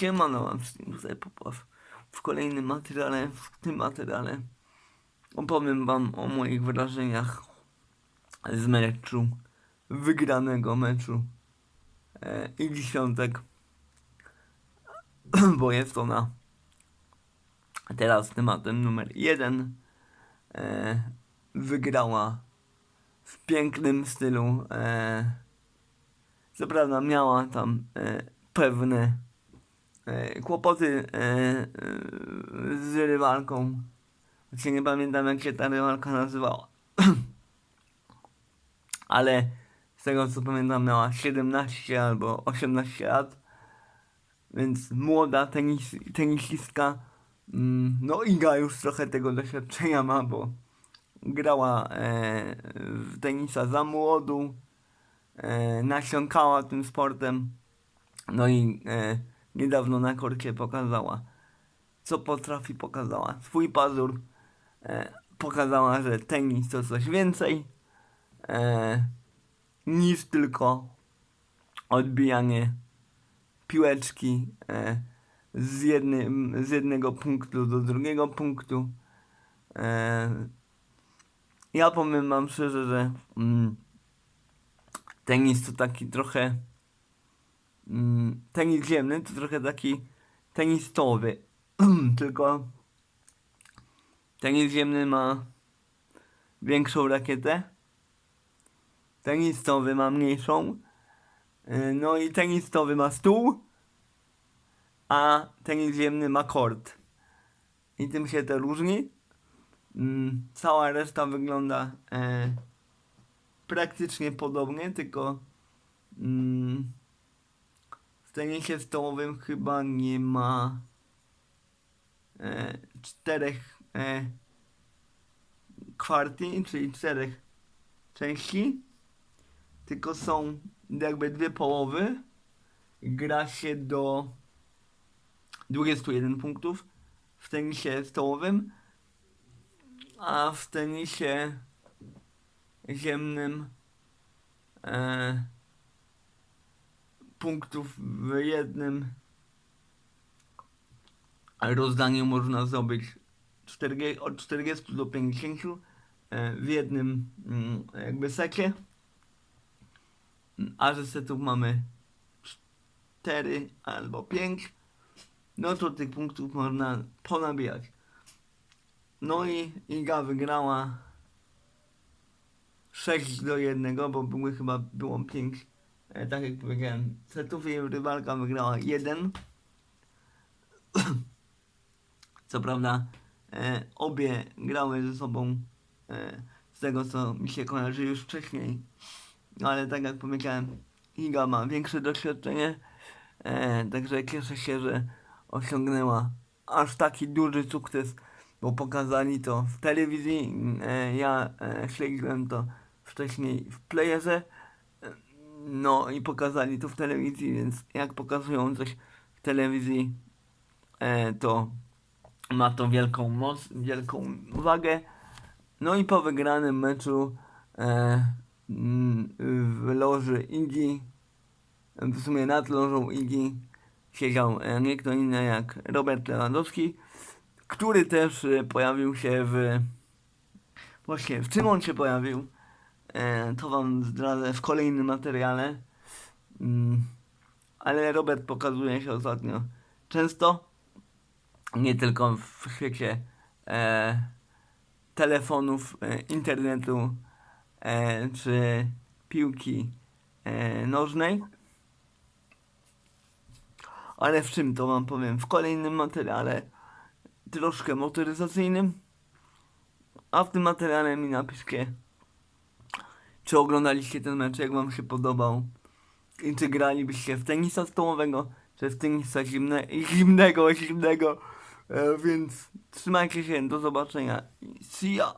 Siemano, mam Popaw. W kolejnym materiale, w tym materiale opowiem wam o moich wrażeniach z meczu, wygranego meczu e, Igi Świątek, bo jest ona teraz tematem numer jeden. E, wygrała w pięknym stylu. E, co prawda miała tam e, pewne kłopoty e, e, z rywalką. Właśnie nie pamiętam jak się ta rywalka nazywała. Ale z tego co pamiętam miała 17 albo 18 lat. Więc młoda tenis, tenisistka. Mm, No Iga już trochę tego doświadczenia ma, bo grała e, w tenisa za młodu. E, nasiąkała tym sportem. No i e, niedawno na korcie pokazała, co potrafi, pokazała swój pazur. E, pokazała, że tenis to coś więcej e, niż tylko odbijanie piłeczki e, z, jednym, z jednego punktu do drugiego punktu. E, ja powiem wam szczerze, że mm, tenis to taki trochę mm, tenis ziemny to trochę taki tenistowy. Tylko tenis ziemny ma większą rakietę. Tenistowy ma mniejszą. Yy, no i tenistowy ma stół a tenis ziemny ma kort. I tym się to różni. Mm, cała reszta wygląda e, praktycznie podobnie, tylko mm, w tenisie stołowym chyba nie ma e, czterech e, kwarti, czyli czterech części, tylko są jakby dwie połowy. Gra się do 21 punktów w tenisie stołowym, a w tenisie ziemnym e, punktów w jednym rozdaniu można zdobyć 40, od 40 do 50 e, w jednym mm, jakby secie. A że setów mamy 4 albo 5, no to tych punktów można ponabijać. No i Iga wygrała 6 do 1, bo były chyba było 5, e, tak jak powiedziałem, setów i rywalka wygrała 1. Co prawda e, obie grały ze sobą e, z tego co mi się kojarzy już wcześniej. No ale tak jak powiedziałem, Iga ma większe doświadczenie, e, także cieszę się, że osiągnęła aż taki duży sukces bo pokazali to w telewizji. E, ja e, śledziłem to wcześniej w playerze. No i pokazali to w telewizji, więc jak pokazują coś w telewizji, e, to ma to wielką moc, wielką wagę. No i po wygranym meczu e, mm, w loży Igi, w sumie nad lożą Igi, siedział e, nie kto inny jak Robert Lewandowski który też e, pojawił się w. Właśnie, w czym on się pojawił? E, to wam zdradzę w kolejnym materiale. Mm, ale Robert pokazuje się ostatnio często. Nie tylko w świecie e, telefonów, e, internetu e, czy piłki e, nożnej. Ale w czym to wam powiem w kolejnym materiale troszkę motoryzacyjnym. A w tym materiale mi napiszcie, czy oglądaliście ten mecz, jak wam się podobał. I czy gralibyście w tenisa stołowego, czy w tenisa zimne, zimnego, zimnego. E, więc trzymajcie się, do zobaczenia. See ya!